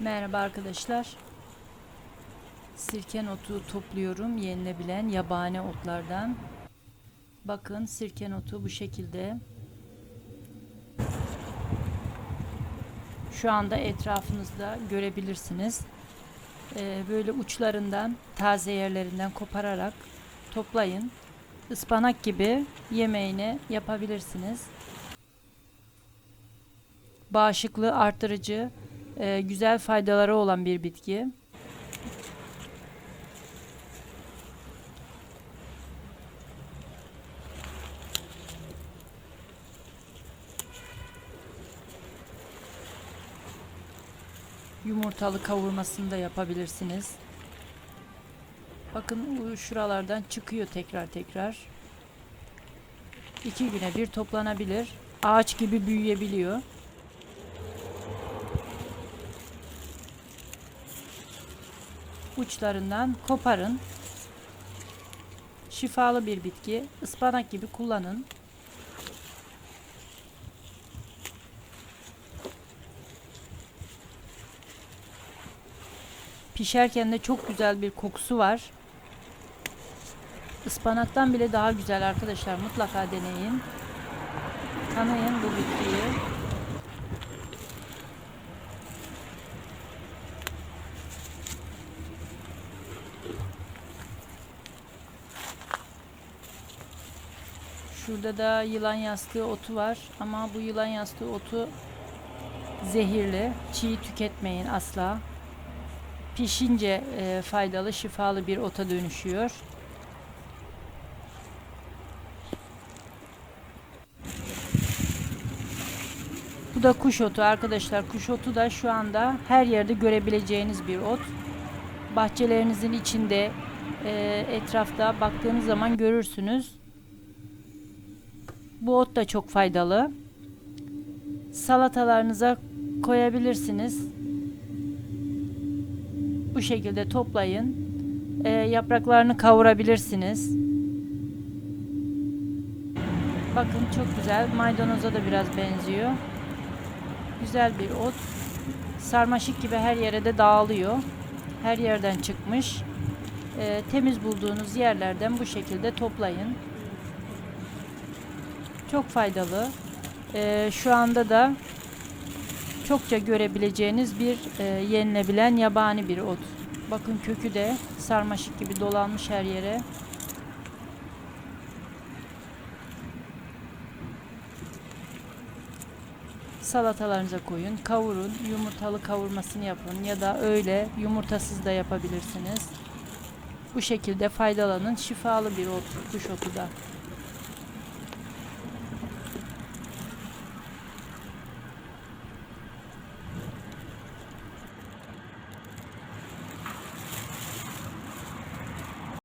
Merhaba arkadaşlar. Sirken otu topluyorum yenilebilen yabani otlardan. Bakın sirken otu bu şekilde. Şu anda etrafınızda görebilirsiniz. Ee, böyle uçlarından, taze yerlerinden kopararak toplayın. Ispanak gibi yemeğini yapabilirsiniz. Bağışıklığı artırıcı, e, güzel faydaları olan bir bitki. Yumurtalı kavurmasını da yapabilirsiniz. Bakın şuralardan çıkıyor tekrar tekrar. İki güne bir toplanabilir. Ağaç gibi büyüyebiliyor. Uçlarından koparın. Şifalı bir bitki. ıspanak gibi kullanın. Pişerken de çok güzel bir kokusu var. Ispanaktan bile daha güzel arkadaşlar. Mutlaka deneyin. Tanıyın bu bitkiyi. Şurada da yılan yastığı otu var ama bu yılan yastığı otu zehirli. Çiğ tüketmeyin asla. Pişince e, faydalı, şifalı bir ota dönüşüyor. Bu da kuş otu arkadaşlar. Kuş otu da şu anda her yerde görebileceğiniz bir ot. Bahçelerinizin içinde, e, etrafta baktığınız zaman görürsünüz. Bu ot da çok faydalı. Salatalarınıza koyabilirsiniz. Bu şekilde toplayın. Ee, yapraklarını kavurabilirsiniz. Bakın çok güzel. Maydanoza da biraz benziyor. Güzel bir ot. Sarmaşık gibi her yere de dağılıyor. Her yerden çıkmış. Ee, temiz bulduğunuz yerlerden bu şekilde toplayın. Çok faydalı. Ee, şu anda da çokça görebileceğiniz bir e, yenilebilen yabani bir ot. Bakın kökü de sarmaşık gibi dolanmış her yere. Salatalarınıza koyun, kavurun, yumurtalı kavurmasını yapın ya da öyle yumurtasız da yapabilirsiniz. Bu şekilde faydalanın. Şifalı bir ot, kuş otu da.